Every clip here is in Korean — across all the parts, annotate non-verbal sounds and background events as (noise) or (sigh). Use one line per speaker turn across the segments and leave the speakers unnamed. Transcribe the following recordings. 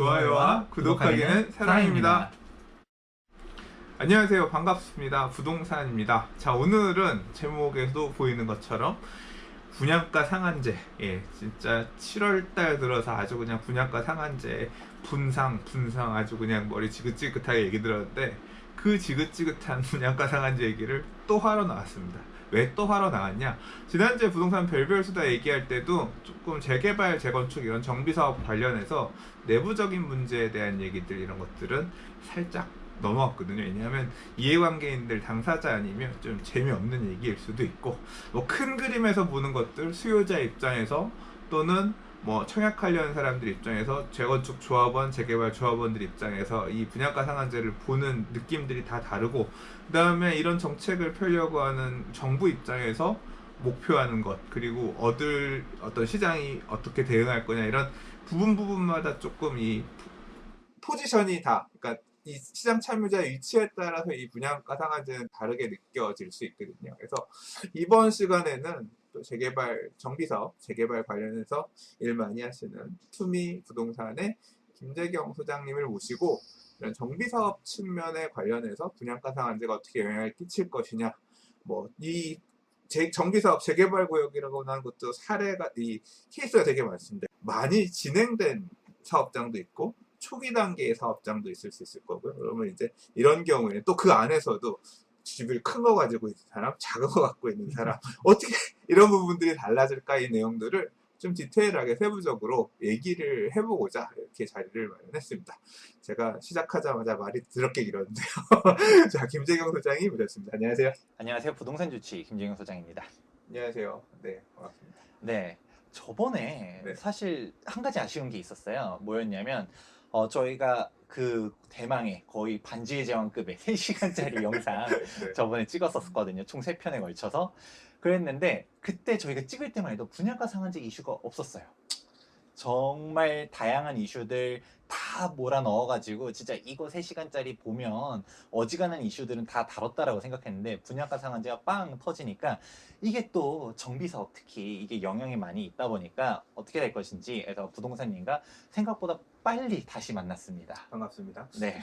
좋아요와 구독하기는 사랑입니다. 안녕하세요. 반갑습니다. 부동산입니다. 자, 오늘은 제목에도 보이는 것처럼 분양가 상한제. 예, 진짜 7월달 들어서 아주 그냥 분양가 상한제 분상, 분상 아주 그냥 머리 지긋지긋하게 얘기 들었는데 그 지긋지긋한 (laughs) 분양가 상한제 얘기를 또 하러 나왔습니다. 왜 또 하러 나왔냐? 지난주에 부동산 별별 수다 얘기할 때도 조금 재개발, 재건축 이런 정비 사업 관련해서 내부적인 문제에 대한 얘기들 이런 것들은 살짝 넘어왔거든요. 왜냐하면 이해관계인들 당사자 아니면 좀 재미없는 얘기일 수도 있고 뭐 큰 그림에서 보는 것들 수요자 입장에서 또는 뭐 청약하려는 사람들 입장에서 재건축 조합원, 재개발 조합원들 입장에서 이 분양가 상한제를 보는 느낌들이 다 다르고 그다음에 이런 정책을 펴려고 하는 정부 입장에서 목표하는 것 그리고 얻을 어떤 시장이 어떻게 대응할 거냐 이런 부분 부분마다 조금 이 포지션이 다 그러니까 이 시장 참여자의 위치에 따라서 이 분양가 상한제는 다르게 느껴질 수 있거든요. 그래서 이번 시간에는 또 재개발 정비 사업 재개발 관련해서 일 많이 하시는 투미 부동산의 김재경 소장님을 모시고 이런 정비 사업 측면에 관련해서 분양가 상한제가 어떻게 영향을 끼칠 것이냐 뭐이 정비 사업 재개발 구역이라고 하는 것도 사례가 이 케이스가 되게 많습니다. 많이 진행된 사업장도 있고 초기 단계의 사업장도 있을 수 있을 거고요. 그러면 이제 이런 경우에는 또그 안에서도 집을 큰 거 가지고 있는 사람, 작은 거 갖고 있는 사람 (laughs) 어떻게 이런 부분들이 달라질까 이 내용들을 좀 디테일하게 세부적으로 얘기를 해보고자 이렇게 자리를 마련했습니다. 제가 시작하자마자 말이 더럽게 길었는데요. (laughs) 자, 김재경 소장이 모셨습니다. 안녕하세요.
안녕하세요. 부동산 주치 김정영 소장입니다.
안녕하세요. 네, 반갑습니다.
네. 저번에
네.
사실 한 가지 아쉬운 게 있었어요. 뭐였냐면 어, 저희가 그 대망의 거의 반지의 제왕급의 (laughs) 3시간짜리 영상
네.
저번에 찍었었거든요. 총 3편에 걸쳐서. 그랬는데 그때 저희가 찍을 때만 해도 분양가 상한제 이슈가 없었어요. 정말 다양한 이슈들 다 몰아 넣어가지고 진짜 이거 3시간짜리 보면 어지간한 이슈들은 다 다뤘다라고 생각했는데 분양가 상한제가 빵 터지니까 이게 또 정비사업 특히 이게 영향이 많이 있다 보니까 어떻게 될 것인지 해서 부동산님과 생각보다 빨리 다시 만났습니다.
반갑습니다.
네.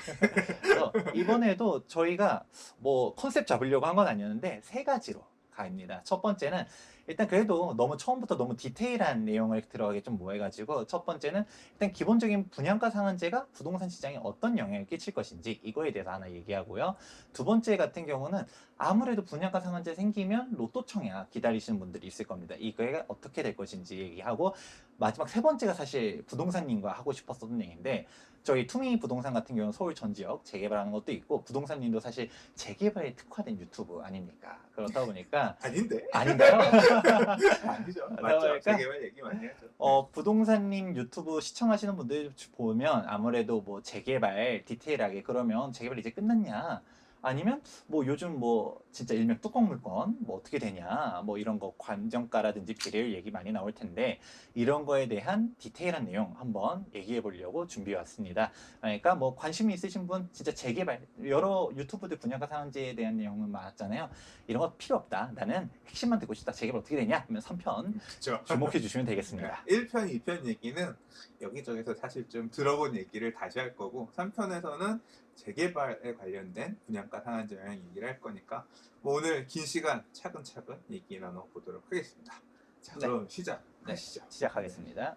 그래서 이번에도 저희가 뭐 컨셉 잡으려고 한 건 아니었는데 세 가지로 가입니다. 첫 번째는 일단 그래도 너무 처음부터 너무 디테일한 내용을 들어가기 좀 뭐해가지고 첫 번째는 일단 기본적인 분양가 상한제가 부동산 시장에 어떤 영향을 끼칠 것인지 이거에 대해서 하나 얘기하고요. 두 번째 같은 경우는 아무래도 분양가 상한제 생기면 로또 청약 기다리시는 분들이 있을 겁니다. 이거가 어떻게 될 것인지 얘기하고 마지막 세 번째가 사실 부동산님과 하고 싶었던 얘기인데 저희 투미 부동산 같은 경우는 서울 전 지역 재개발하는 것도 있고 부동산님도 사실 재개발에 특화된 유튜브 아닙니까? 그렇다 보니까 (laughs)
아닌데?
아닌가요? (laughs)
아니죠. 맞죠. 재개발 얘기 많이 하죠.
어, 부동산님 유튜브 시청하시는 분들 보면 아무래도 뭐 재개발 디테일하게 그러면 재개발 이제 끝났냐? 아니면 뭐 요즘 뭐 진짜 일명 뚜껑 물건 뭐 어떻게 되냐 뭐 이런 거 관정가라든지 비례율 얘기 많이 나올 텐데 이런 거에 대한 디테일한 내용 한번 얘기해 보려고 준비해 왔습니다. 그러니까 뭐 관심이 있으신 분 진짜 재개발 여러 유튜브들 분야가 상한제에 대한 내용은 많았잖아요. 이런 거 필요 없다. 나는 핵심만 듣고 싶다. 재개발 어떻게 되냐? 하면 3편
그렇죠.
주목해 주시면 되겠습니다.
1편, 2편 얘기는 여기저기서 사실 좀 들어본 얘기를 다시 할 거고 3편에서는 재개발에 관련된 분양가 상한제 영향 얘기를 할 거니까 뭐 오늘 긴 시간 차근차근 얘기 나눠보도록 하겠습니다. 자
네.
그럼 시작하시죠.
시작하겠습니다.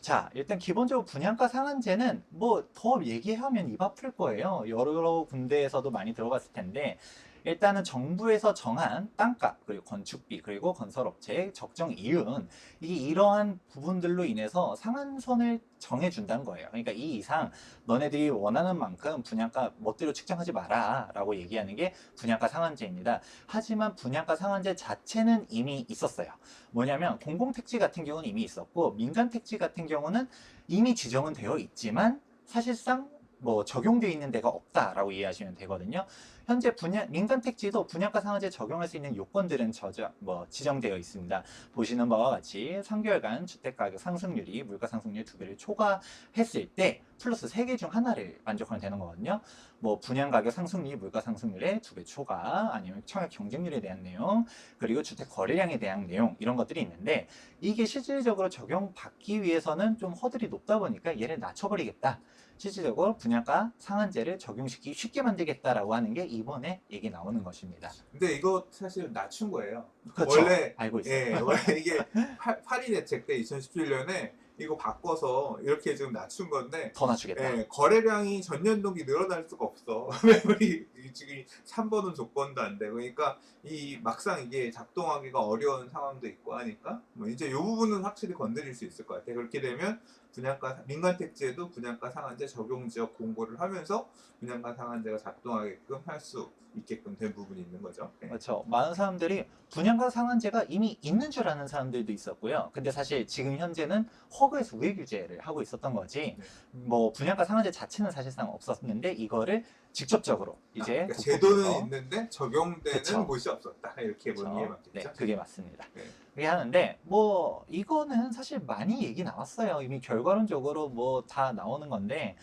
자, 일단 기본적으로 분양가 상한제는 뭐 더 얘기하면 입 아플 거예요. 여러 군데에서도 많이 들어봤을 텐데 일단은 정부에서 정한 땅값 그리고 건축비 그리고 건설업체의 적정 이윤 이게 이러한 부분들로 인해서 상한선을 정해준다는 거예요. 그러니까 이 이상 너네들이 원하는 만큼 분양가 멋대로 측정하지 마라 라고 얘기하는 게 분양가 상한제입니다. 하지만 분양가 상한제 자체는 이미 있었어요. 뭐냐면 공공택지 같은 경우는 이미 있었고 민간택지 같은 경우는 이미 지정은 되어 있지만 사실상 뭐 적용되어 있는 데가 없다라고 이해하시면 되거든요. 현재 분양 민간 택지도 분양가 상한제 적용할 수 있는 요건들은 저저 뭐 지정되어 있습니다. 보시는 바와 같이 3개월간 주택 가격 상승률이 물가 상승률 두 배를 초과했을 때 플러스 세 개 중 하나를 만족하면 되는 거거든요. 뭐 분양 가격 상승률, 물가 상승률의 두 배 초과, 아니면 청약 경쟁률에 대한 내용, 그리고 주택 거래량에 대한 내용 이런 것들이 있는데 이게 실질적으로 적용받기 위해서는 좀 허들이 높다 보니까 얘를 낮춰버리겠다. 실질적으로 분양가 상한제를 적용시키기 쉽게 만들겠다라고 하는 게 이번에 얘기 나오는 것입니다.
근데 이거 사실 낮춘 거예요.
그렇죠.
원래
알고 있어요.
예, 원래 이게 8, 8일 대책 때 2017년에 이거 바꿔서 이렇게 지금 낮춘 건데
더 낮추겠다.
예, 거래량이 전년 동기 늘어날 수가 없어. (laughs) 매물이 지금 3번은 조건도 안 돼. 그러니까 이 막상 이게 작동하기가 어려운 상황도 있고 하니까 뭐 이제 이 부분은 확실히 건드릴 수 있을 것 같아. 그렇게 되면 분양가 민간 택지에도 분양가 상한제 적용 지역 공고를 하면서 분양가 상한제가 작동하게끔 할 수 있게끔 된 부분이 있는 거죠. 예.
그렇죠. 많은 사람들이 분양가 상한제가 이미 있는 줄 아는 사람들도 있었고요. 근데 사실 지금 현재는 허그에서 우회 규제를 하고 있었던 거지.
네.
뭐 분양가 상한제 자체는 사실상 없었는데 이거를 직접적으로 이제
아, 그러니까 제도는 있는데 적용되는
그쵸.
곳이 없었다. 이렇게 보는 게
그렇죠.
맞겠죠.
네, 그게 맞습니다.
네.
그게 하는데 뭐 이거는 사실 많이 얘기 나왔어요. 이미 결과론적으로 뭐 다 나오는 건데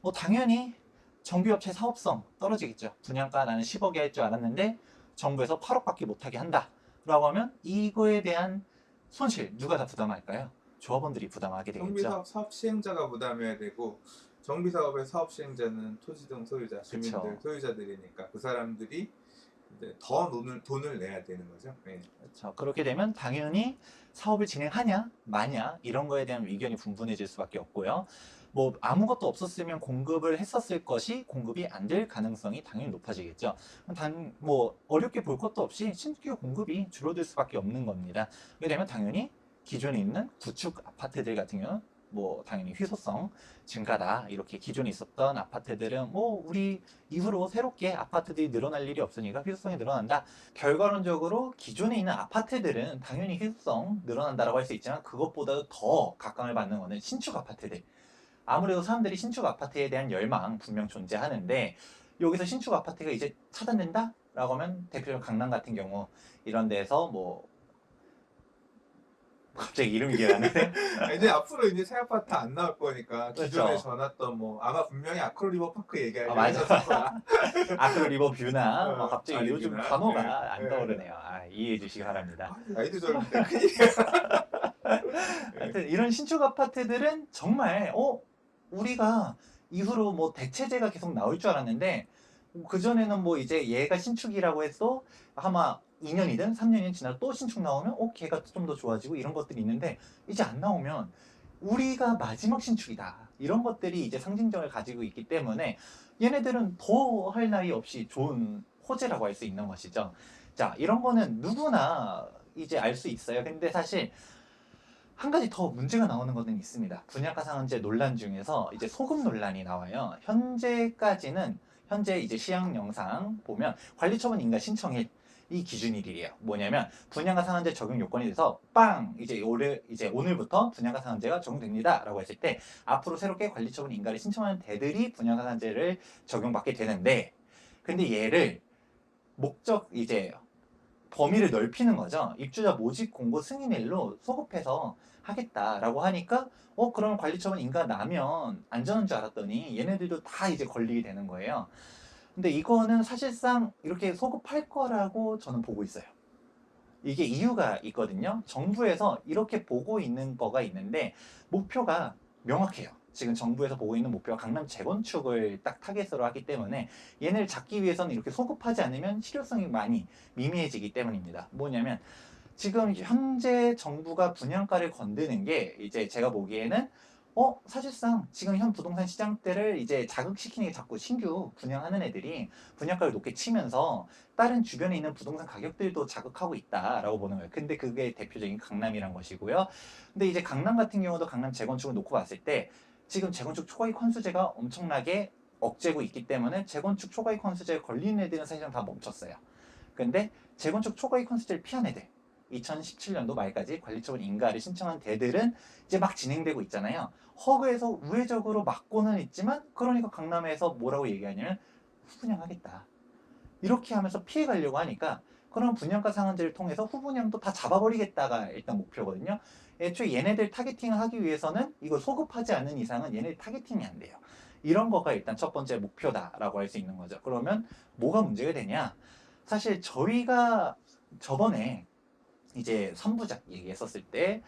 뭐 당연히 정비업체 사업성 떨어지겠죠. 분양가 나는 10억이 할줄 알았는데 정부에서 8억밖에 못하게 한다라고 하면 이거에 대한 손실 누가 다 부담할까요? 조합원들이 부담하게 되겠죠.
정비사업 사업 시행자가 부담해야 되고 정비사업의 사업 시행자는 토지 등 소유자, 주민들
그쵸.
소유자들이니까 그 사람들이 이제 더 돈을 돈을 내야 되는 거죠. 네.
그렇죠. 그렇게 되면 당연히 사업을 진행하냐 마냐 이런 거에 대한 의견이 분분해질 수밖에 없고요. 뭐 아무것도 없었으면 공급을 했었을 것이 공급이 안 될 가능성이 당연히 높아지겠죠. 단 뭐 어렵게 볼 것도 없이 신규 공급이 줄어들 수밖에 없는 겁니다. 그렇게 되면 당연히 기존에 있는 구축 아파트들 같은 경우는 뭐 당연히 희소성 증가다 이렇게 기존에 있었던 아파트들은 뭐 우리 이후로 새롭게 아파트들이 늘어날 일이 없으니까 희소성이 늘어난다 결과론적으로 기존에 있는 아파트들은 당연히 희소성 늘어난다라고 할 수 있지만 그것보다도 더 각광을 받는 거는 신축 아파트들. 아무래도 사람들이 신축 아파트에 대한 열망 분명 존재하는데 여기서 신축 아파트가 이제 차단된다 라고 하면 대표적으로 강남 같은 경우 이런 데서 뭐 갑자기 이름이 기억 안 나네. (laughs)
이제 앞으로 이제 새 아파트 안 나올 거니까 기존에
그렇죠.
전했던 뭐 아마 분명히 아크로 리버 파크 얘기하려고
아, 맞아. (laughs) 아크로 리버 뷰나
어,
뭐 갑자기
아니,
요즘
뷰나.
단어가
네.
안
네.
떠오르네요. 아, 이해해 주시기 바랍니다.
나이도 젊은데 큰일이야.
하여튼 이런 신축 아파트들은 정말 어 우리가 이후로 뭐 대체제가 계속 나올 줄 알았는데 그 전에는 뭐 이제 얘가 신축이라고 해서 아마 2년이든 3년이든 지나서 또 신축 나오면 어 걔가 좀 더 좋아지고 이런 것들이 있는데 이제 안 나오면 우리가 마지막 신축이다 이런 것들이 이제 상징성을 가지고 있기 때문에 얘네들은 더 할 나위 없이 좋은 호재라고 할 수 있는 것이죠. 자 이런 거는 누구나 이제 알 수 있어요. 근데 사실 한 가지 더 문제가 나오는 것은 있습니다. 분양가 상한제 논란 중에서 이제 소금 논란이 나와요. 현재까지는 현재 이제 시향 영상 보면 관리처분 인가 신청일 이 기준일이에요. 뭐냐면 분양가 상한제 적용 요건이 돼서 빵 이제 올해 이제 오늘부터 분양가 상한제가 적용됩니다라고 했을 때 앞으로 새롭게 관리처분 인가를 신청하는 데들이 분양가 상한제를 적용받게 되는데 근데 얘를 목적 이제 범위를 넓히는 거죠. 입주자 모집 공고 승인일로 소급해서 하겠다라고 하니까 어 그러면 관리처분 인가 나면 안전한 줄 알았더니 얘네들도 다 이제 걸리게 되는 거예요. 근데 이거는 사실상 이렇게 소급할 거라고 저는 보고 있어요. 이게 이유가 있거든요. 정부에서 이렇게 보고 있는 거가 있는데 목표가 명확해요. 지금 정부에서 보고 있는 목표가 강남 재건축을 딱 타겟으로 하기 때문에 얘네를 잡기 위해서는 이렇게 소급하지 않으면 실효성이 많이 미미해지기 때문입니다. 뭐냐면 지금 현재 정부가 분양가를 건드는 게 이제 제가 보기에는 어 사실상 지금 현 부동산 시장대를 이제 자극시키는 게 자꾸 신규 분양하는 애들이 분양가를 높게 치면서 다른 주변에 있는 부동산 가격들도 자극하고 있다라고 보는 거예요. 근데 그게 대표적인 강남이란 것이고요. 근데 이제 강남 같은 경우도 강남 재건축을 놓고 봤을 때 지금 재건축 초과이익 환수제가 엄청나게 억제고 있기 때문에 재건축 초과이익 환수제에 걸리는 애들은 사실상 다 멈췄어요. 근데 재건축 초과이익 환수제를 피한 애들 2017년도 말까지 관리처분 인가를 신청한 대들은 이제 막 진행되고 있잖아요. 허그에서 우회적으로 막고는 있지만 그러니까 강남에서 뭐라고 얘기하냐면 후분양하겠다. 이렇게 하면서 피해 가려고 하니까 그런 분양가 상한제를 통해서 후분양도 다 잡아버리겠다가 일단 목표거든요. 애초에 얘네들 타겟팅을 하기 위해서는 이거 소급하지 않는 이상은 얘네들 타겟팅이 안 돼요. 이런 거가 일단 첫 번째 목표다라고 할 수 있는 거죠. 그러면 뭐가 문제가 되냐? 사실 저희가 저번에 이제 3부작 얘기했었을 때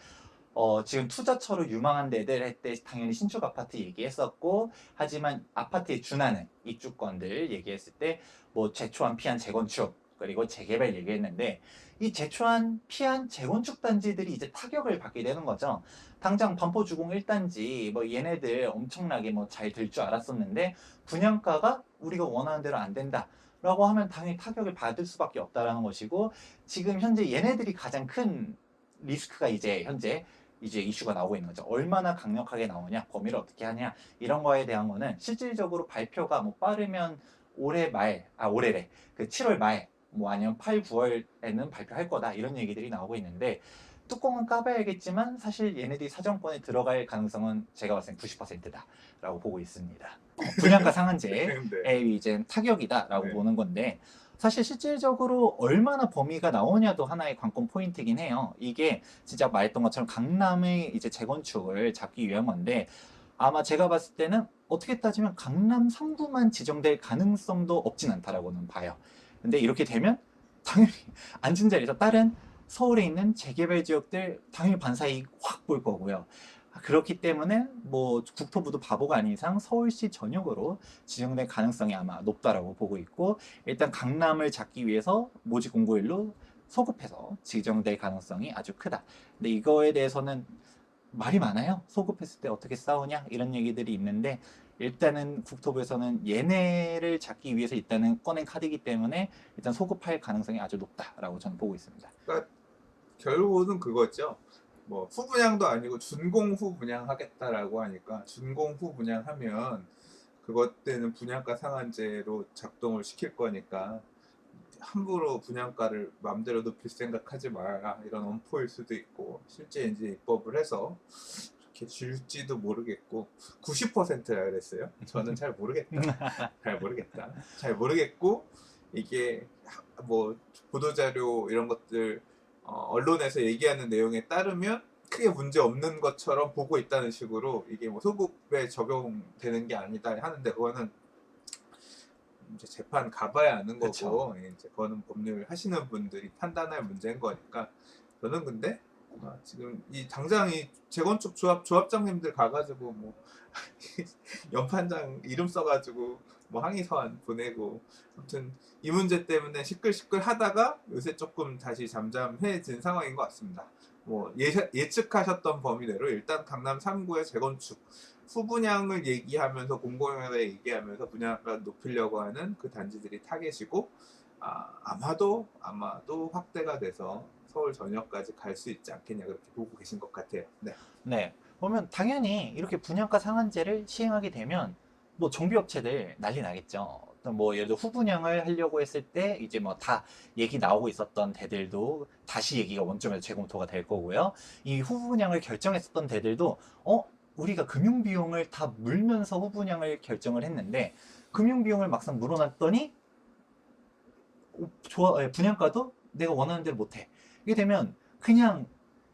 어, 지금 투자처로 유망한 데들 할 때 당연히 신축 아파트 얘기했었고 하지만 아파트에 준하는 입주권들 얘기했을 때뭐 제초한 피한 재건축 그리고 재개발 얘기했는데 이 제초한 피한 재건축 단지들이 이제 타격을 받게 되는 거죠. 당장 반포주공 1단지 뭐 얘네들 엄청나게 뭐 잘 될 줄 알았었는데 분양가가 우리가 원하는 대로 안 된다. 라고 하면 당연히 타격을 받을 수밖에 없다라는 것이고 지금 현재 얘네들이 가장 큰 리스크가 이제 현재 이제 이슈가 나오고 있는 거죠. 얼마나 강력하게 나오냐, 범위를 어떻게 하냐 이런 거에 대한 거는 실질적으로 발표가 뭐 빠르면 올해 말, 아 올해래 그 7월 말, 뭐 아니면 8, 9월에는 발표할 거다 이런 얘기들이 나오고 있는데 뚜껑은 까봐야겠지만 사실 얘네들이 사정권에 들어갈 가능성은 제가 봤을 땐 90%다 라고 보고 있습니다. 어, 분양가 상한제에 (laughs)
네.
이제 타격이다 라고
네.
보는 건데 사실 실질적으로 얼마나 범위가 나오냐도 하나의 관건 포인트긴 해요. 이게 진짜 말했던 것처럼 강남의 이제 재건축을 잡기 위한 건데 아마 제가 봤을 때는 어떻게 따지면 강남 3구만 지정될 가능성도 없진 않다라고는 봐요. 근데 이렇게 되면 당연히 (laughs) 앉은 자리에서 다른 서울에 있는 재개발 지역들 당연히 반사이익 확 볼 거고요. 그렇기 때문에 뭐 국토부도 바보가 아닌 이상 서울시 전역으로 지정될 가능성이 아마 높다라고 보고 있고 일단 강남을 잡기 위해서 모집 공고일로 소급해서 지정될 가능성이 아주 크다. 근데 이거에 대해서는 말이 많아요. 소급했을 때 어떻게 싸우냐 이런 얘기들이 있는데 일단은 국토부에서는 얘네를 잡기 위해서 일단은 꺼낸 카드이기 때문에 일단 소급할 가능성이 아주 높다라고 저는 보고 있습니다.
결국은 그거죠. 뭐 후분양도 아니고 준공 후분양 하겠다라고 하니까 준공 후분양 하면 그것 때는 분양가 상한제로 작동을 시킬 거니까 함부로 분양가를 마음대로 높일 생각하지 마라 이런 엄포일 수도 있고 실제 이제 입법을 해서 이렇게 줄지도 모르겠고 90%라 그랬어요. 저는 잘 모르겠다. (laughs) 잘 모르겠다. 잘 모르겠고 이게 하- 뭐 보도 자료 이런 것들 어, 언론에서 얘기하는 내용에 따르면 크게 문제 없는 것처럼 보고 있다는 식으로 이게 뭐 소급에 적용되는 게 아니다 하는데 그거는 이제 재판 가봐야 아는 거고
그쵸.
예, 이제 그거는 법률 하시는 분들이 판단할 문제인 거니까 저는 근데 아, 지금 이 당장 이 재건축 조합 조합장님들 가가지고 뭐 (laughs) 연판장 이름 써가지고 뭐 항의 서한 보내고 아무튼 이 문제 때문에 시끌시끌 하다가 요새 조금 다시 잠잠해진 상황인 것 같습니다. 뭐 예, 예측하셨던 범위대로 일단 강남 3구의 재건축 후분양을 얘기하면서 공공연하게 얘기하면서 분양가 높이려고 하는 그 단지들이 타겟이고 아, 아마도 아마도 확대가 돼서 서울 전역까지 갈 수 있지 않겠냐 그렇게 보고 계신 것 같아요. 네.
네. 그러면 당연히 이렇게 분양가 상한제를 시행하게 되면 뭐 정비업체들 난리 나겠죠. 또뭐 예를 들어 후분양을 하려고 했을 때 이제 뭐 다 얘기 나오고 있었던 데들도 다시 얘기가 원점에서 재검토가 될 거고요. 이 후분양을 결정했었던 데들도 어 우리가 금융 비용을 다 물면서 후분양을 결정을 했는데 금융 비용을 막상 물어놨더니 어, 좋아 예, 분양가도 내가 원하는 대로 못해. 이게 되면 그냥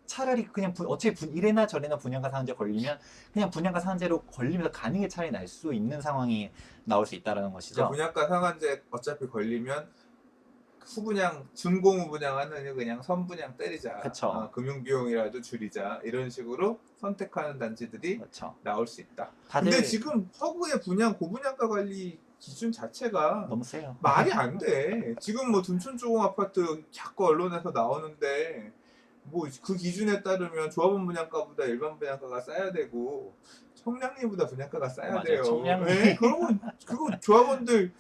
차라리 그냥 분- 어차피 분- 이래나 저래나 분양가 상한제 걸리면 그냥 분양가 상한제로 걸리면서 가는 게 차라리 날 수 있는 상황이 나올 수 있다라는 것이죠.
분양가 상한제 어차피 걸리면 후분양 준공 후 분양 하느니 그냥 선분양 때리자.
그쵸.
어, 금융 비용이라도 줄이자 이런 식으로 선택하는 단지들이
그렇죠.
나올 수 있다.
다들
근데 지금 허구의 분양 고분양가 관리 기준 자체가
너무 세요.
말이 안 돼. 지금 뭐 둔촌조공 아파트 자꾸 언론에서 나오는데 뭐 그 기준에 따르면 조합원 분양가보다 일반 분양가가 싸야 되고 청량리보다 분양가가 싸야
맞아요.
돼요.
청량리.
네, 그러면 그거 조합원들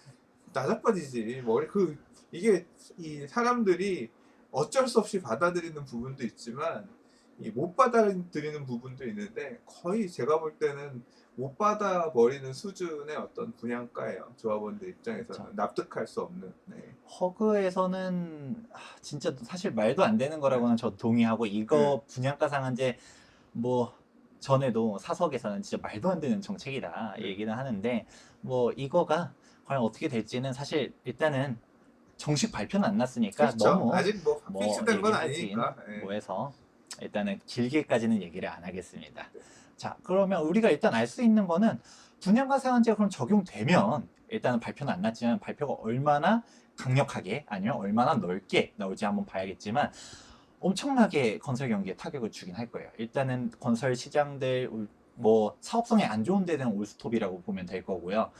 나자빠지지. 머리 그 이게 이 사람들이 어쩔 수 없이 받아들이는 부분도 있지만 이 못 받아들이는 부분도 있는데 거의 제가 볼 때는 못 받아버리는 수준의 어떤 분양가예요. 조합원들 입장에서는. 납득할 수 없는. 네.
허그에서는 아, 진짜 사실 말도 안 되는 거라고는 저 동의하고 이거
네.
분양가 상한제 뭐 전에도 사석에서는 진짜 말도 안 되는 정책이다
네.
얘기는 하는데 뭐 이거가 과연 어떻게 될지는 사실 일단은 정식 발표는 안 났으니까
그렇죠.
너무
아직 뭐
뭐
픽스된 건
얘기하긴
아니니까. 예.
뭐 해서 일단은 길게까지는 얘기를 안 하겠습니다. 자, 그러면 우리가 일단 알 수 있는 거는 분양가 상한제가 그럼 적용되면 일단은 발표는 안 났지만 발표가 얼마나 강력하게 아니면 얼마나 넓게 나올지 한번 봐야겠지만 엄청나게 건설 경기에 타격을 주긴 할 거예요. 일단은 건설 시장들 올- 뭐 사업성이 안 좋은 데는 올스톱이라고 보면 될 거고요.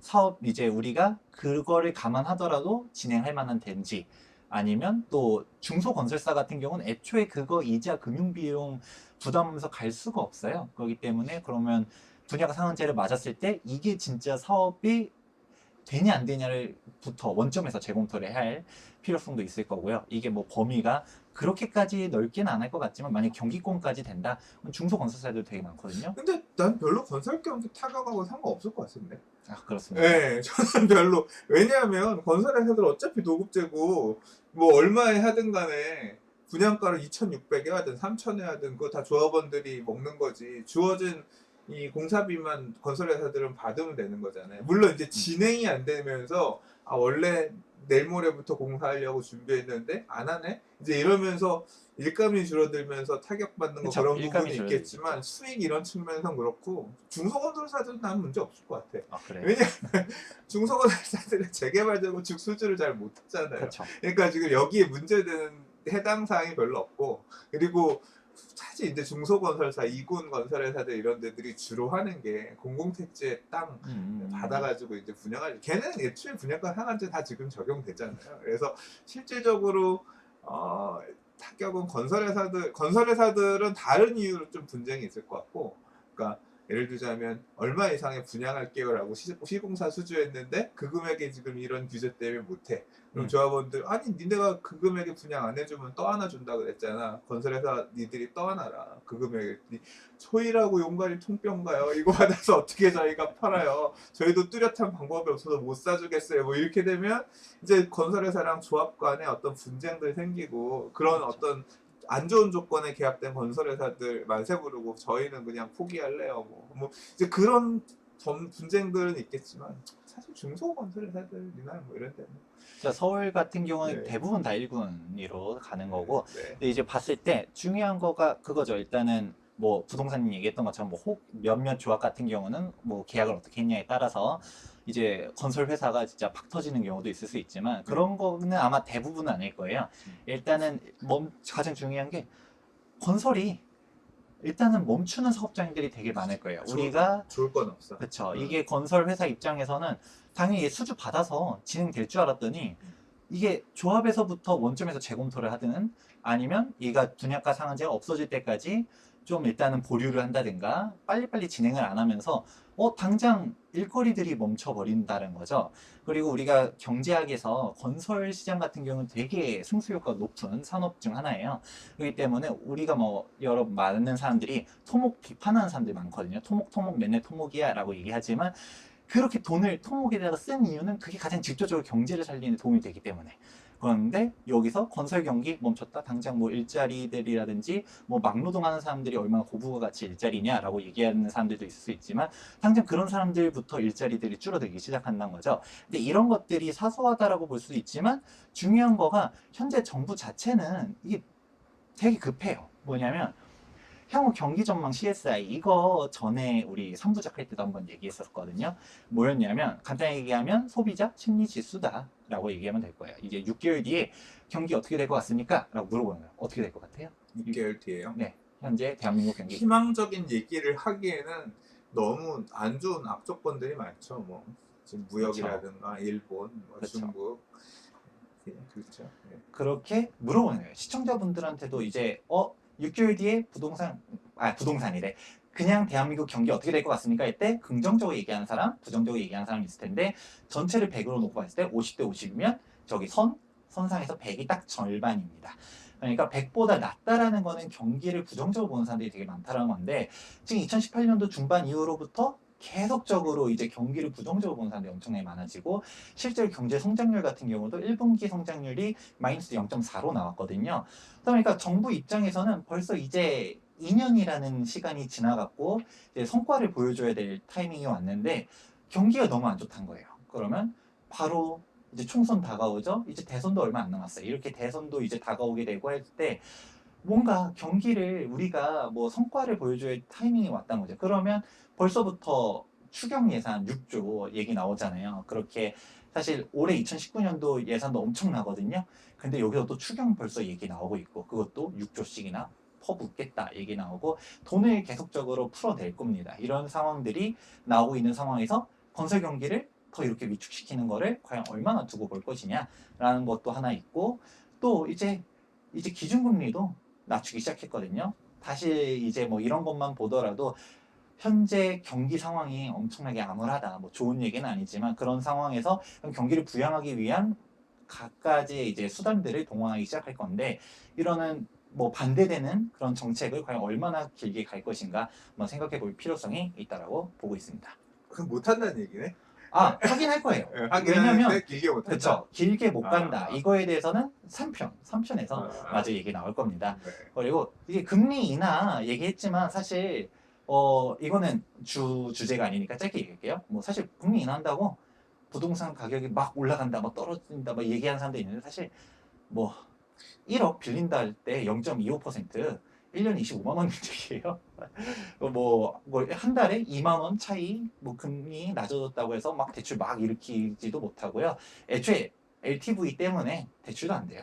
사업 이제 우리가 그거를 감안하더라도 진행할 만한 데인지 아니면 또 중소건설사 같은 경우는 애초에 그거 이자 금융 비용 부담하면서 갈 수가 없어요. 그렇기 때문에 그러면 분야가 상한제를 맞았을 때 이게 진짜 사업이 되냐 안 되냐를부터 원점에서 재검토를 할 필요성도 있을 거고요. 이게 뭐 범위가 그렇게까지 넓게는 안 할 것 같지만 만약 경기권까지 된다, 그럼 중소건설사들 되게 많거든요.
근데 난 별로 건설 경기 타격하고 상관없을 것 같은데.
아 그렇습니다.
네, (laughs) 저는 별로. 왜냐하면 건설회사들 어차피 도급제고 뭐 얼마에 하든 간에 분양가를 2,600에 하든 3,000에 하든 그거 다 조합원들이 먹는 거지. 주어진 이 공사비만 건설회사들은 받으면 되는 거잖아요. 물론 이제 진행이 안 되면서 아 원래 내일 모레부터 공사하려고 준비했는데 안 하네. 이제 이러면서 일감이 줄어들면서 타격받는 거
그쵸,
그런 부분이. 있겠지만 수익 이런 측면에선 그렇고 중소건설사들은 난 문제 없을 것 같아.
아 그래요.
왜냐면 (laughs) 중소건설사들은 재개발되고 직수주를 잘 못하잖아요.
그렇죠.
그러니까 지금 여기에 문제되는 해당 사항이 별로 없고 그리고 사실 이제 중소건설사, 이군 건설회사들 이런 데들이 주로 하는 게 공공택지에 땅
음, 음.
받아가지고 이제 분양할 걔는 애초에 분양가 상한제 다 지금 적용되잖아요. 그래서 실질적으로 어, 타격은 건설회사들 건설회사들은 다른 이유로 좀 분쟁이 있을 것 같고, 그러니까 예를 들자면 얼마 이상의 분양할게요라고 시, 시공사 수주했는데 그 금액에 지금 이런 규제 때문에 못해. 그럼
음.
조합원들 아니 니네가 그 금액에 분양 안 해주면 떠안아 준다 그랬잖아. 건설회사 니들이 떠안아라. 그 금액에 니- 초일하고 용가리 통병가요. 이거 받아서 어떻게 저희가 팔아요. 저희도 뚜렷한 방법이 없어서 못 사주겠어요. 뭐 이렇게 되면 이제 건설회사랑 조합 간에 어떤 분쟁들이 생기고 그런
그렇죠.
어떤 안 좋은 조건에 계약된 건설회사들 만세 부르고 저희는 그냥 포기할래요. 뭐, 뭐 이제 그런 전 분쟁들은 있겠지만 사실 중소건설 회사들이나 뭐 이런 데는
자, 서울 같은 경우는
네.
대부분 다 1군으로 가는 거고
네.
근데 이제 봤을 때 중요한 거가 그거죠. 일단은 뭐 부동산님 얘기했던 것처럼 뭐 혹 몇몇 조합 같은 경우는 뭐 계약을 어떻게 했냐에 따라서 이제 건설 회사가 진짜 팍 터지는 경우도 있을 수 있지만 그런 거는 아마 대부분은 아닐 거예요.
음.
일단은 멈 가장 중요한 게 건설이 일단은 멈추는 사업장들이 되게 많을 거예요.
좋을
우리가
좋을 건 없어.
그렇죠.
음.
이게 건설 회사 입장에서는 당연히 수주 받아서 진행될 줄 알았더니 이게 조합에서부터 원점에서 재검토를 하든 아니면 얘가 분양가 상한제가 없어질 때까지 좀 일단은 보류를 한다든가 빨리빨리 진행을 안 하면서 어 당장 일거리들이 멈춰버린다는 거죠. 그리고 우리가 경제학에서 건설 시장 같은 경우는 되게 승수 효과가 높은 산업 중 하나예요. 그렇기 때문에 우리가 뭐 여러 많은 사람들이 토목 비판하는 사람들이 많거든요. 토목 토목 맨날 토목이야라고 얘기하지만 그렇게 돈을 토목에다가 쓴 이유는 그게 가장 직접적으로 경제를 살리는 데 도움이 되기 때문에. 그런데 여기서 건설 경기 멈췄다. 당장 뭐 일자리들이라든지 뭐 막노동하는 사람들이 얼마나 고부가 가치 일자리냐라고 얘기하는 사람들도 있을 수 있지만 당장 그런 사람들부터 일자리들이 줄어들기 시작한다는 거죠. 근데 이런 것들이 사소하다라고 볼 수도 있지만 중요한 거가 현재 정부 자체는 이게 되게 급해요. 뭐냐면 향후 경기 전망 CSI 이거 전에 우리 3부작 할 때도 한번 얘기했었거든요. 뭐였냐면 간단히 얘기하면 소비자 심리 지수다 라고 얘기하면 될 거예요. 이제 6개월 뒤에 경기 어떻게 될 것 같습니까? 라고 물어보는 거예요. 어떻게 될 것 같아요?
6개월 뒤에요.
네. 현재 대한민국 경기
희망적인 얘기를 하기에는 너무 안 좋은 악조건들이 많죠. 뭐 지금 무역이라든가 일본, 뭐
그렇죠.
중국, 예, 그렇죠. 예.
그렇게 물어보는 거예요. 시청자분들한테도 이제 어 6개월 뒤에 부동산 아 부동산이래. 그냥 대한민국 경기 어떻게 될 것 같습니까? 이때 긍정적으로 얘기하는 사람, 부정적으로 얘기하는 사람이 있을 텐데 전체를 100으로 놓고 봤을 때 50대 50이면 저기 선 선상에서 100이 딱 절반입니다. 그러니까 100보다 낮다라는 거는 경기를 부정적으로 보는 사람들이 되게 많다라는 건데 지금 2018년도 중반 이후로부터 계속적으로 이제 경기를 부정적으로 보는 사람들이 엄청나게 많아지고 실제로 경제 성장률 같은 경우도 1분기 성장률이 마이너스 0.4로 나왔거든요. 그러니까 정부 입장에서는 벌써 이제 2년이라는 시간이 지나갔고 이제 성과를 보여줘야 될 타이밍이 왔는데 경기가 너무 안 좋다는 거예요. 그러면 바로 이제 총선 다가오죠. 이제 대선도 얼마 안 남았어요. 이렇게 대선도 이제 다가오게 되고 할 때 뭔가 경기를 우리가 뭐 성과를 할 타이밍이 왔다는 거죠. 그러면 벌써부터 추경 예산 6조 얘기 나오잖아요. 그렇게 사실 올해 2019년도 예산도 엄청나거든요. 근데 여기서 또 추경 벌써 얘기 나오고 있고 그것도 6조씩이나 퍼붓겠다 얘기 나오고 돈을 계속적으로 풀어낼 겁니다. 이런 상황들이 나오고 있는 상황에서 건설 경기를 더 이렇게 위축시키는 거를 과연 얼마나 두고 볼 것이냐라는 것도 하나 있고 또 이제 이제 기준금리도 낮추기 시작했거든요. 다시 이제 뭐 이런 것만 보더라도 현재 경기 상황이 엄청나게 암울하다. 뭐 좋은 얘기는 아니지만 그런 상황에서 경기를 부양하기 위한 각가지의 이제 수단들을 동원하기 시작할 건데 이러는 뭐 반대되는 그런 정책을 과연 얼마나 길게 갈 것인가 한번 생각해 볼 필요성이 있다라고 보고 있습니다.
그럼 못한다는 얘기네.
아, 하긴 할 거예요.
예, 하긴
왜냐면
하는데 길게 못한다.
그렇죠. 길게 못
아.
간다. 이거에 대해서는 3편, 3편에서
아.
마저 얘기 나올 겁니다.
네.
그리고 이게 금리 인하 얘기했지만 사실 어 이거는 주 주제가 아니니까 짧게 얘기할게요. 뭐 사실 금리 인하한다고 부동산 가격이 막 올라간다, 뭐 떨어진다, 뭐 얘기하는 사람도 있는데 사실 뭐 1억 빌린다 할 때 0.25% 1년 25만 원짜리예요. 뭐, 뭐, 한 달에 2만 원 차이, 뭐, 금리 낮아졌다고 해서 막 대출 막 일으키지도 못하고요. 애초에 LTV 때문에 대출도 안 돼요.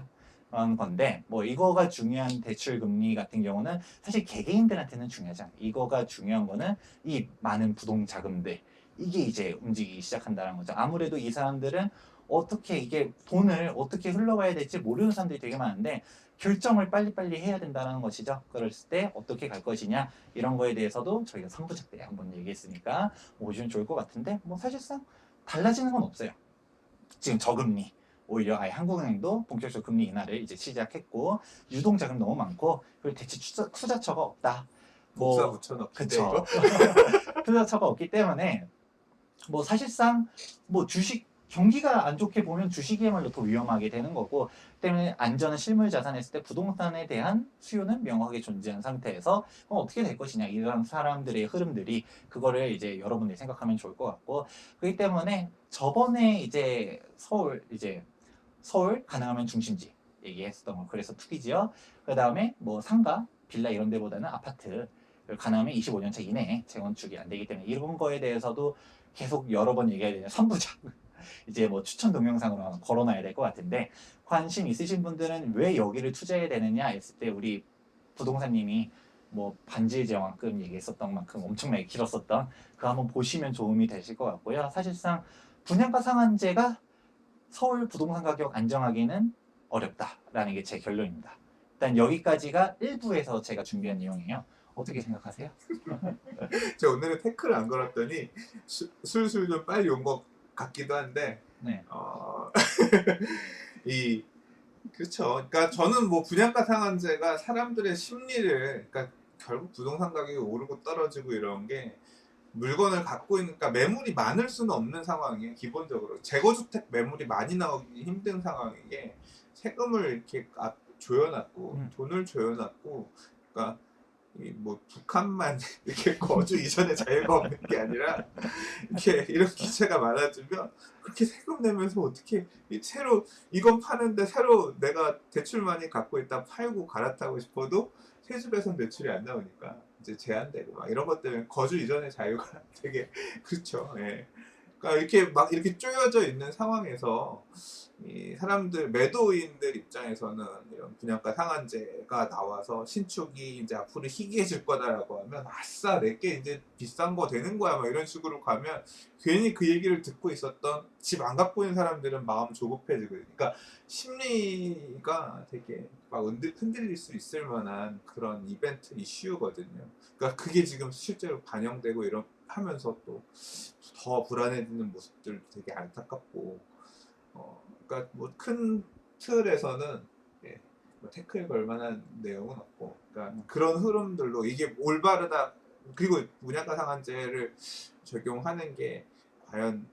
그런 건데, 뭐, 이거가 중요한 대출 금리 같은 경우는 사실 개개인들한테는 중요하지 않아요. 이거가 중요한 거는 이 많은 부동 자금들, 이게 이제 움직이기 시작한다는 거죠. 아무래도 이 사람들은 어떻게 이게 돈을 어떻게 흘러가야 될지 모르는 사람들이 되게 많은데, 결정을 빨리빨리 해야 된다는 것이죠. 그랬을 때 어떻게 갈 것이냐 이런 거에 대해서도 저희가 3부작 때 한번 얘기했으니까 오시면 좋을 것 같은데 뭐 사실상 달라지는 건 없어요. 지금 저금리 오히려 아예 한국은행도 본격적으로 금리 인하를 이제 시작했고 유동 자금 너무 많고 그리고 대체 투자, 투자처가 없다. 뭐
붙여넣기
그쵸. (laughs) 투자처가 없기 때문에 뭐 사실상 뭐 주식 경기가 안 좋게 보면 주식이야말로 더 위험하게 되는 거고 때문에 안전한 실물 자산 했을 때 부동산에 대한 수요는 명확하게 존재한 상태에서 그럼 어떻게 될 것이냐 이런 사람들의 흐름들이 그거를 이제 여러분들이 생각하면 좋을 것 같고 그렇기 때문에 저번에 이제 서울 이제 서울 가능하면 중심지 얘기했었던 거 그래서 투기 지역 그 다음에 뭐 상가 빌라 이런 데보다는 아파트 가능하면 25년차 이내에 재건축이 안 되기 때문에 이런 거에 대해서도 계속 여러 번 얘기해야 되는 3부작 이제 뭐 추천 동영상으로 걸어놔야 될 것 같은데 관심 있으신 분들은 왜 여기를 투자해야 되느냐 했을 때 우리 부동산님이 뭐 반지의 제왕급 얘기했었던 만큼 엄청나게 길었었던 그거 한번 보시면 도움이 되실 것 같고요. 사실상 분양가 상한제가 서울 부동산 가격 안정하기는 어렵다라는 게 제 결론입니다. 일단 여기까지가 1부에서 제가 준비한 내용이에요. 어떻게 생각하세요? (laughs)
제가 오늘은 태클을 안 걸었더니 수- 술술 좀 빨리 온것 같기도 한데
네.
어, (laughs) 이 그렇죠. 그러니까 저는 뭐 분양가 상한제가 사람들의 심리를 그러니까 결국 부동산 가격이 오르고 떨어지고 이런 게 물건을 갖고 있는 그러니까 매물이 많을 수는 없는 상황이에요. 기본적으로 재고주택 매물이 많이 나오기 힘든 상황이게 세금을 이렇게 아- 조여놨고
음.
돈을 조여놨고 그러니까 이 뭐 북한만 (laughs) 이렇게 거주 이전에 자유가 없는 게 아니라 이렇게 이런 기체가 많아지면 그렇게 세금 내면서 어떻게 이 새로 이건 파는데 새로 내가 대출 많이 갖고 있다 팔고 갈아타고 싶어도 세집에선 대출이 안 나오니까 이제 제한되고 막 이런 것 때문에 거주 이전의 자유가 (laughs) 되게 그렇죠. 예. 그러니까 이렇게 막 이렇게 쪼여져 있는 상황에서 이 사람들 매도인들 입장에서는 이런 분양가 상한제가 나와서 신축이 이제 앞으로 희귀해질 거다라고 하면 아싸 내게 이제 비싼 거 되는 거야 막 이런 식으로 가면 괜히 그 얘기를 듣고 있었던 집 안 갖고 있는 사람들은 마음 조급해지거든요. 그러니까 심리가 되게 막 흔들- 흔들릴 수 있을 만한 그런 이벤트 이슈거든요. 그러니까 그게 지금 실제로 반영되고 이런 하면서 또 더 불안해지는 모습들 되게 안타깝고 어 그러니까 뭐 큰 틀에서는 예, 뭐 태클 걸 만한 내용은 없고 그러니까 그런 흐름들로 이게 올바르다 그리고 분양가 상한제를 적용하는 게 과연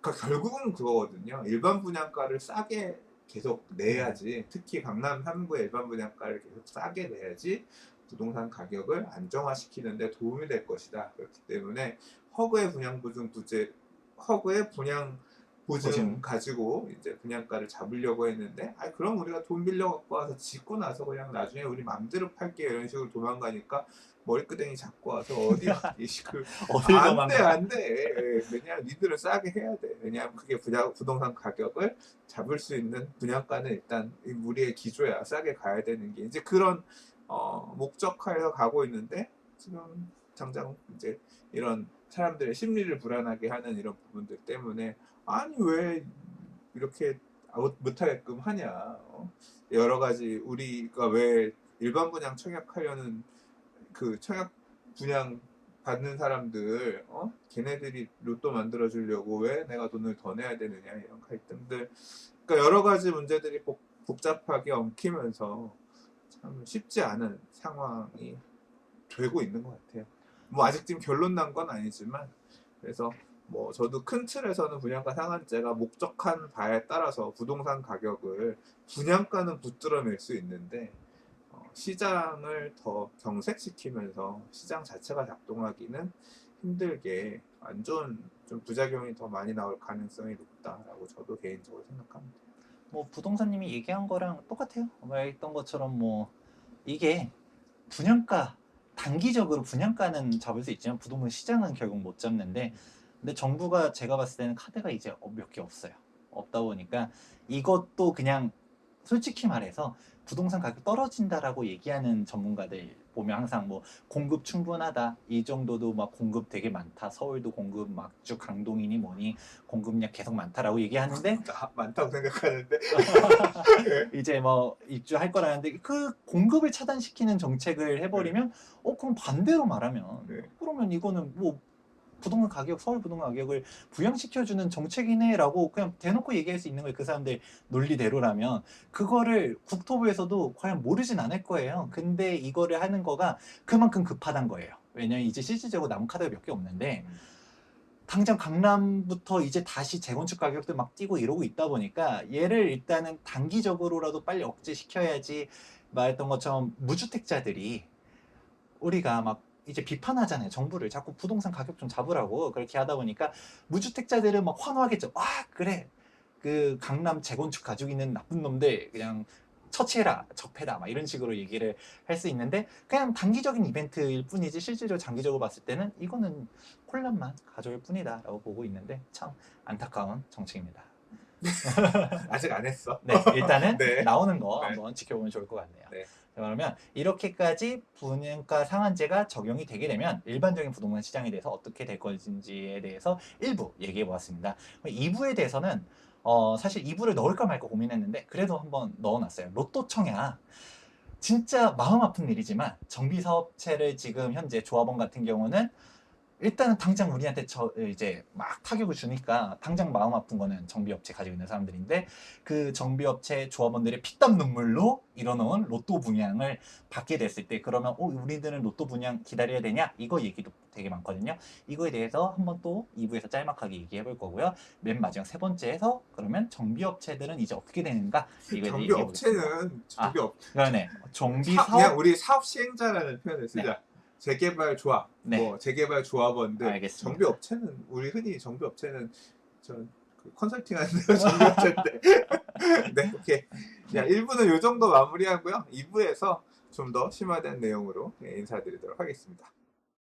그러니까 결국은 그거거든요. 일반 분양가를 싸게 계속 내야지 특히 강남 3구의 일반 분양가를 계속 싸게 내야지 부동산 가격을 안정화시키는데 도움이 될 것이다. 그렇기 때문에 허그의 분양 보증 부재 허그의 분양 보증,
보증.
가지고 이제 분양가를 잡으려고 했는데 아 그럼 우리가 돈 빌려 갖고 와서 짓고 나서 그냥 나중에 우리 맘대로 팔게 이런 식으로 도망가니까 머리끄댕이 잡고 와서 어디 (laughs) 이그
어딜
안돼? 안돼 왜냐면 니들은 싸게 해야 돼 왜냐면 그게 분야, 부동산 가격을 잡을 수 있는 분양가는 일단 이 우리의 기조야 싸게 가야 되는 게 이제 그런 어, 목적화해서 가고 있는데 지금 당장 이제 이런 사람들의 심리를 불안하게 하는 이런 부분들 때문에 아니 왜 이렇게 못하게끔 하냐 어? 여러 가지 우리가 왜 일반 분양 청약하려는 그 청약 분양 받는 사람들 어 걔네들이 로또 만들어 주려고 왜 내가 돈을 더 내야 되느냐 이런 갈등들 그러니까 여러 가지 문제들이 복, 복잡하게 엉키면서 참 쉽지 않은 상황이 되고 있는 것 같아요. 뭐 아직 지금 결론 난 건 아니지만 그래서 뭐 저도 큰 틀에서는 분양가 상한제가 목적한 바에 따라서 부동산 가격을 분양가는 붙들어낼 수 있는데 어, 시장을 더 경색시키면서 시장 자체가 작동하기는 힘들게 안 좋은 좀 부작용이 더 많이 나올 가능성이 높다라고 저도 개인적으로 생각합니다.
뭐 부동산님이 얘기한 거랑 똑같아요. 말했던 것처럼 뭐 이게 분양가 단기적으로 분양가는 잡을 수 있지만 부동산 시장은 결국 못 잡는데 근데 정부가 제가 봤을 때는 카드가 이제 몇 개 없어요. 없다 보니까 이것도 그냥 솔직히 말해서 부동산 가격 떨어진다라고 얘기하는 전문가들 보면 항상 뭐 공급 충분하다. 이 정도도 막 공급 되게 많다. 서울도 공급 막주 강동이니 뭐니 공급량 계속 많다라고 얘기하는데 (laughs)
아, 많다고 생각하는데? (laughs)
이제 뭐 입주할 거라는데 그 공급을 차단시키는 정책을 해버리면 어 그럼 반대로 말하면
네.
그러면 이거는 뭐 부동산 가격 서울 부동산 가격을 부양시켜주는 정책이네라고 그냥 대놓고 얘기할 수 있는 거예요. 그 사람들 논리대로라면. 그거를 국토부에서도 과연 모르진 않을 거예요. 근데 이거를 하는 거가 그만큼 급하단 거예요. 왜냐면 이제 실질적으로 남은 카드가 몇 개 없는데 당장 강남부터 이제 다시 재건축 가격도 막 뛰고 이러고 있다 보니까 얘를 일단은 단기적으로라도 빨리 억제시켜야지 말했던 것처럼 무주택자들이 우리가 막 이제 비판하잖아요 정부를 자꾸 부동산 가격 좀 잡으라고 그렇게 하다 보니까 무주택자들은 막 환호하겠죠 와 그래 그 강남 재건축 가지고 있는 나쁜 놈들 그냥 처치해라 적폐다 막 이런 식으로 얘기를 할 수 있는데 그냥 단기적인 이벤트일 뿐이지 실질적으로 장기적으로 봤을 때는 이거는 혼란만 가져올 뿐이다라고 보고 있는데 참 안타까운 정책입니다. (laughs)
아직 안 했어.
네, 일단은 (laughs)
네.
나오는 거
네.
한번 지켜보면 좋을 것 같네요.
네.
자, 그러면 이렇게까지 분양가 상한제가 적용이 되게 되면 일반적인 부동산 시장에 대해서 어떻게 될 것인지에 대해서 일부 얘기해 보았습니다. 2부에 대해서는 어, 사실 2부를 넣을까 말까 고민했는데 그래도 한번 넣어놨어요. 로또 청약. 진짜 마음 아픈 일이지만 정비사업체를 지금 현재 조합원 같은 경우는 일단은 당장 우리한테 저 이제 막 타격을 주니까 당장 마음 아픈 거는 정비업체 가지고 있는 사람들인데 그 정비업체 조합원들의 피땀 눈물로 일어놓은 로또 분양을 받게 됐을 때 그러면 어 우리들은 로또 분양 기다려야 되냐? 이거 얘기도 되게 많거든요. 이거에 대해서 한번 또 2부에서 짤막하게 얘기해 볼 거고요. 맨 마지막 세 번째에서 그러면 정비업체들은 이제 어떻게 되는가? 이거에 대해
정비
얘기해 보겠습니다.
업체는 정비 업
그러네. 정비
사,
사업
그냥 우리 사업 시행자라는 표현을 쓰자. 재개발 조합,
네.
뭐 재개발 조합원들,
알겠습니다.
정비 업체는 우리 흔히 정비 업체는 저그 컨설팅하는 데가 정비 업체인데. 네, 오케이. 자, 1부는 이 정도 마무리하고요. 2부에서 좀 더 심화된 내용으로 예, 인사드리도록 하겠습니다.